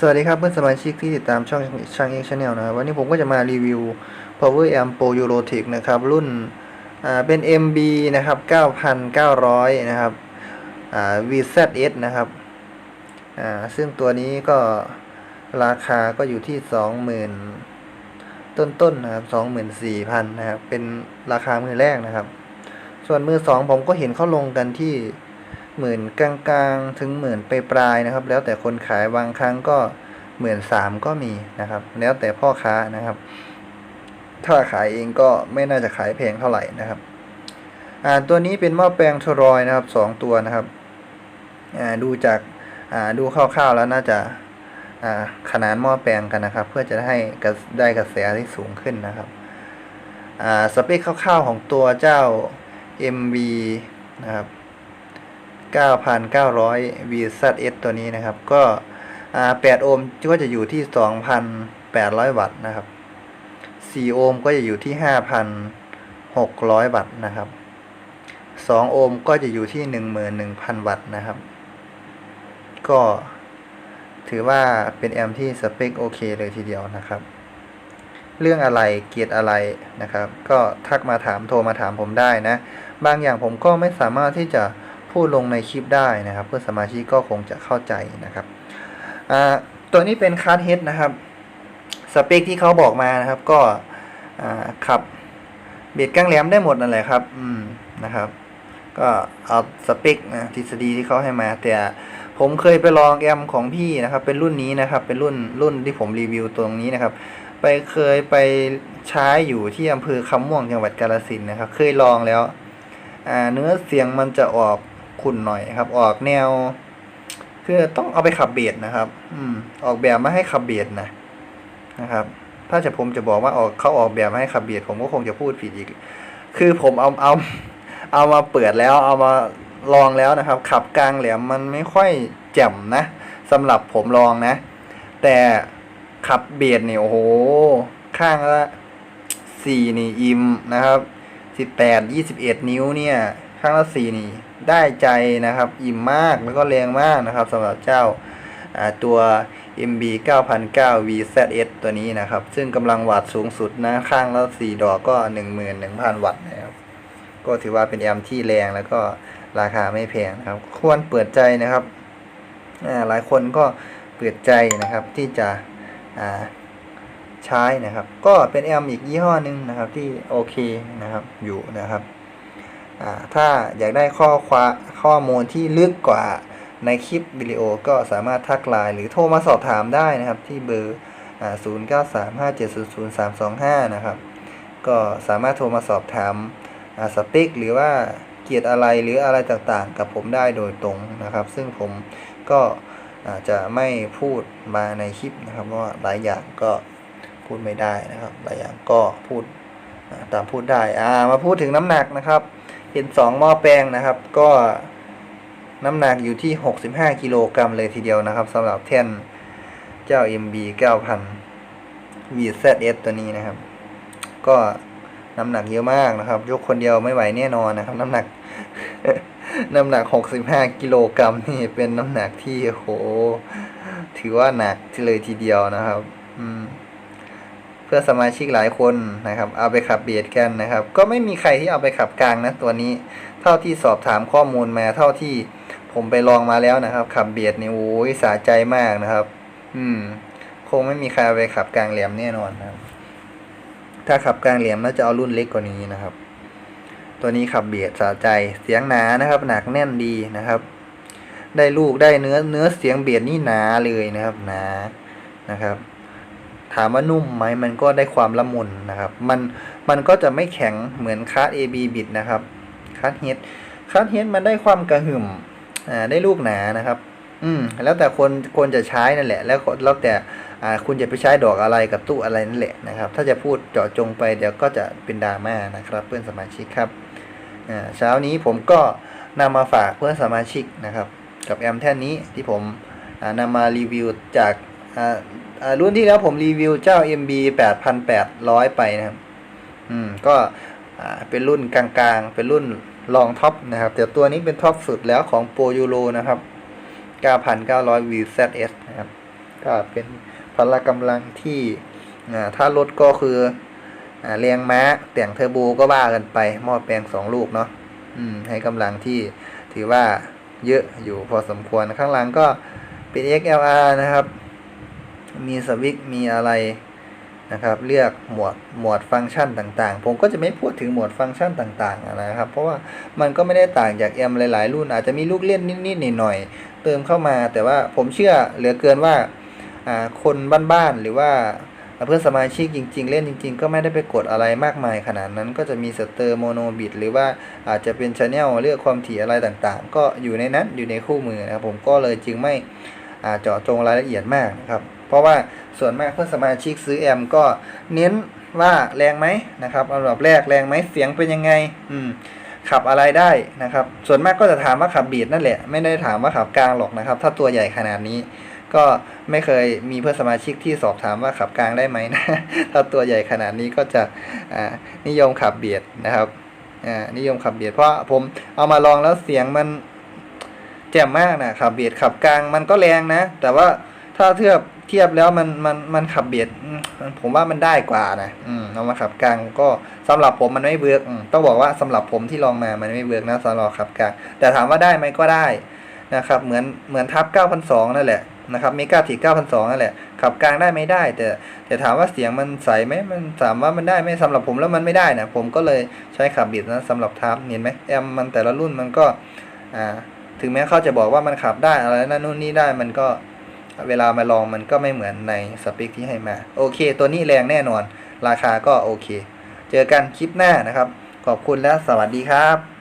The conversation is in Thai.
สวัสดีครับเพื่อนสมาชิกที่ติดตามช่องช่างเอ็กชาแนลนะวันนี้ผมก็จะมารีวิว Power Amp Pro Eurotech นะครับ รุ่นอ่าเป็น MB นะครับ 9,900 นะครับอ่า VZS นะครับอ่าซึ่งตัวนี้ก็ราคาก็อยู่ที่ 20,000 ต้นๆนะครับ 24,000 นะครับ เป็นราคามือแรกนะครับ ส่วนมือสองผมก็เห็นเขาลงกันที่ หมื่นกลางๆ ถึงหมื่นไปปลายๆนะครับ แล้วแต่คนขายบางครั้งก็หมื่นสามก็มีนะครับ แล้วแต่พ่อค้านะครับ ถ้าขายเองก็ไม่น่าจะขายแพงเท่าไหร่นะครับอ่าตัวนี้เป็นหม้อแปลงทรอยนะครับสองตัวนะครับอ่าดูจากอ่าดูคร่าวๆแล้วน่าจะอ่าขนานหม้อแปลงกันนะครับ เพื่อจะให้ได้กระแสที่สูงขึ้นนะครับอ่าสเปคคร่าวๆของตัวเจ้า MV นะครับ 9,900 VZS ตัวนี้นะครับ ก็8โอห์มก็จะอยู่ที่ 2,800 วัตต์นะครับ4โอห์มก็จะอยู่ที่ 5,600 วัตต์นะครับ2โอห์มก็จะอยู่ที่ 11,000 วัตต์นะครับ ก็ถือว่าเป็นแอมป์ที่สเปคโอเคเลยทีเดียวนะครับ เรื่องอะไรเกียรติอะไรนะครับ ก็ทักมาถามโทรมาถามผมได้นะ บางอย่างผมก็ไม่สามารถที่จะ พูดลงในคลิปได้นะครับ เพื่อสมาชิกก็คงจะเข้าใจนะครับตัวนี้เป็นคาร์ดเฮดนะครับสเปคที่เขาบอกมานะครับ ก็ขับเบียดกลางแหลมได้หมดนั่นแหละครับ อืมนะครับ ก็เอาสเปคนะทฤษฎีที่เขาให้มา แต่ผมเคยไปลองแอมของพี่นะครับ เป็นรุ่นนี้นะครับ เป็นรุ่นรุ่นที่ผมรีวิวตรงนี้นะครับ ไปเคยไปใช้อยู่ที่อำเภอคำม่วงจังหวัดกาฬสินนะครับ เคยลองแล้วเนื้อเสียงมันจะออก ขุ่นหน่อยครับ ออกแนว คือต้องเอาไปขับเบียดนะครับ อืม ออกแบบมาให้ขับเบียดนะนะครับ ถ้าจะผมจะบอกว่าออกเขาออกแบบมาให้ขับเบียดผมก็คงจะพูดผิดอีก คือผมเอาเอาเอามาเปิดแล้วเอามาลองแล้วนะครับ ขับกลางแหลมมันไม่ค่อยแจ่มนะสำหรับผมลองนะ แต่ขับเบียดเนี่ยโอ้โห ข้างละสี่นี่อิมนะครับสิบแปดยี่สิบเอ็ดนิ้วเนี่ย ข้งละสี่นี่ได้ใจนะครับ อิ่มมากแล้วก็แรงมากนะครับสำหรับเจ้าตัว MB 9009 VZS ตัวนี้นะครับ ซึ่งกำลังวัตต์สูงสุดนะข้างละสี่ดอกก็ 11,000 วัตต์นะครับ ก็ถือว่าเป็นแอมป์ที่แรงแล้วก็ราคาไม่แพงนะครับ ควรเปิดใจนะครับ หลายคนก็เปิดใจนะครับที่จะใช้นะครับ ก็เป็นแอมป์อีกยี่ห้อหนึ่งนะครับที่โอเคนะครับอยู่นะครับ ถ้าอยากได้ข้อควาข้อมูลที่ลึกกว่าในคลิปวิดีโอก็สามารถทักไลน์หรือโทรมาสอบถามได้นะครับ ที่เบอร์อ่า0 9 3 5 7 0 0 3 2 5 นะครับ ก็สามารถโทรมาสอบถามสเปคหรือว่าเกียรติอะไรหรืออะไรต่างๆ กับผมได้โดยตรงนะครับ ซึ่งผมก็อาจจะไม่พูดมาในคลิปนะครับว่าหลายอย่างก็พูดไม่ได้นะครับ หลายอย่างก็พูดตามพูดได้อ่ามาพูดถึงน้ำหนักนะครับ เป็นสองหม้อแปลงนะครับ ก็น้ำหนักอยู่ที่ 65 กิโลกรัมเลยทีเดียวนะครับสำหรับแท่นเจ้า MB 9000 VZS ตัวนี้นะครับ ก็น้ำหนักเยอะมากนะครับ ยกคนเดียวไม่ไหวแน่นอนนะครับ น้ำหนัก น้ำหนัก 65 กิโลกรัมนี่เป็นน้ำหนักที่โห ถือว่าหนักเลยทีเดียวนะครับ อืม เพื่อสมาชิกหลายคนนะครับ เอาไปขับเบียดกันนะครับ ก็ไม่มีใครที่เอาไปขับกลางนะตัวนี้ เท่าที่สอบถามข้อมูลมาเท่าที่ผมไปลองมาแล้วนะครับ ขับเบียดนี่โอ้ยสาใจมากนะครับ อืม คงไม่มีใครเอาไปขับกลางแหลมแน่นอนนะครับ ถ้าขับกลางแหลมน่าจะเอารุ่นเล็กกว่านี้นะครับ ตัวนี้ขับเบียดสาใจเสียงหนานะครับ หนักแน่นดีนะครับ ได้ลูกได้เนื้อเนื้อเสียงเบียดนี่หนาเลยนะครับหนานะครับ ถามว่านุ่มไหมมันก็ได้ความละมุนนะครับ มันมันก็จะไม่แข็งเหมือนคาร์ด AB บิดนะครับคาร์ดเฮดคาร์ดเฮดมันได้ความกระหึ่มอ่าได้ลูกหนานะครับ อืมแล้วแต่คนคนจะใช้นั่นแหละ แล้วแล้วแต่อ่าคุณจะไปใช้ดอกอะไรกับตู้อะไรนั่นแหละนะครับ ถ้าจะพูดเจาะจงไปเดี๋ยวก็จะเป็นดราม่านะครับ เพื่อนสมาชิกครับอ่าเช้านี้ผมก็นำมาฝากเพื่อนสมาชิกนะครับ กับแอมแท่นนี้ที่ผมนำมารีวิวจาก รุ่นที่แล้วผมรีวิวเจ้า MB 8800 ไปนะครับ อืม ก็อ่าเป็นรุ่นกลางๆ เป็นรุ่นรองท็อปนะครับ แต่ตัวนี้เป็นท็อปสุดแล้วของโปรยูโรนะครับ 9,900 VZS นะครับ ก็เป็นพละกำลังที่อ่าถ้ารถก็คืออ่าแรงม้าแต่งเทอร์โบก็ว่ากันไป หม้อแปลงสองลูกเนาะอืมให้กำลังที่ถือว่าเยอะอยู่พอสมควรข้างหลังก็เป็น XLR นะครับ มีสวิตช์มีอะไรนะครับเลือกหมวดหมวดฟังก์ชันต่างๆ ผมก็จะไม่พูดถึงหมวดฟังก์ชันต่างๆนะครับ เพราะว่ามันก็ไม่ได้ต่างจากแอมหลายๆ รุ่นอาจจะมีลูกเล่นนิดๆหน่อยๆเติมเข้ามา แต่ว่าผมเชื่อเหลือเกินว่าคนบ้านๆหรือว่าเพื่อนสมาชิกจริง ๆ เล่นจริง ๆ ก็ไม่ได้ไปกดอะไรมากมายขนาดนั้นก็จะมีสเตอร์โมโนบิตหรือว่าอาจจะเป็นชแนลเลือกความถี่อะไรต่างๆ ก็อยู่ในนั้นอยู่ในคู่มือนะครับผมก็เลยจึงไม่เจาะจงรายละเอียดมากนะครับ เพราะว่าส่วนมากเพื่อนสมาชิกซื้อแอมก็เน้นว่าแรงไหมนะครับอันดับแรกแรงไหมเสียงเป็นยังไงอืมขับอะไรได้นะครับ ส่วนมากก็จะถามว่าขับบีดนั่นแหละ ไม่ได้ถามว่าขับกลางหรอกนะครับ ถ้าตัวใหญ่ขนาดนี้ ก็ไม่เคยมีเพื่อนสมาชิกที่สอบถามว่าขับกลางได้ไหมนะ ถ้าตัวใหญ่ขนาดนี้ก็จะนิยมขับเบียดนะครับนิยมขับเบียดเพราะผมเอามาลองแล้วเสียงมันแจ่มมากนะขับเบียดขับกลางมันก็แรงนะ แต่ว่าถ้าเทียบ เทียบแล้วมันมันมันขับเบียดผมว่ามันได้กว่านะอืมเอามาขับกลางก็สำหรับผมมันไม่เวิร์กต้องบอกว่าสำหรับผมที่ลองมามันไม่เวิร์กนะสำหรับขับกลาง แต่ถามว่าได้ไหมก็ได้นะครับ เหมือนเหมือนทับ9,200นั่นแหละนะครับเมกาที9,200นั่นแหละขับกลางได้ไม่ได้ แต่แต่ถามว่าเสียงมันใสไหมมันถามว่ามันได้ไหมสำหรับผมแล้วมันไม่ได้นะผมก็เลยใช้ขับเบียดนะสำหรับทับเห็นไหมแอมมันแต่ละรุ่นมันก็อ่าถึงแม้เขาจะบอกว่ามันขับได้อะไรนั่นนู่นนี่ได้มันก็ เวลามาลองมันก็ไม่เหมือนในสเปคที่ให้มา โอเค ตัวนี้แรงแน่นอน ราคาก็โอเค เจอกันคลิปหน้านะครับ ขอบคุณและสวัสดีครับ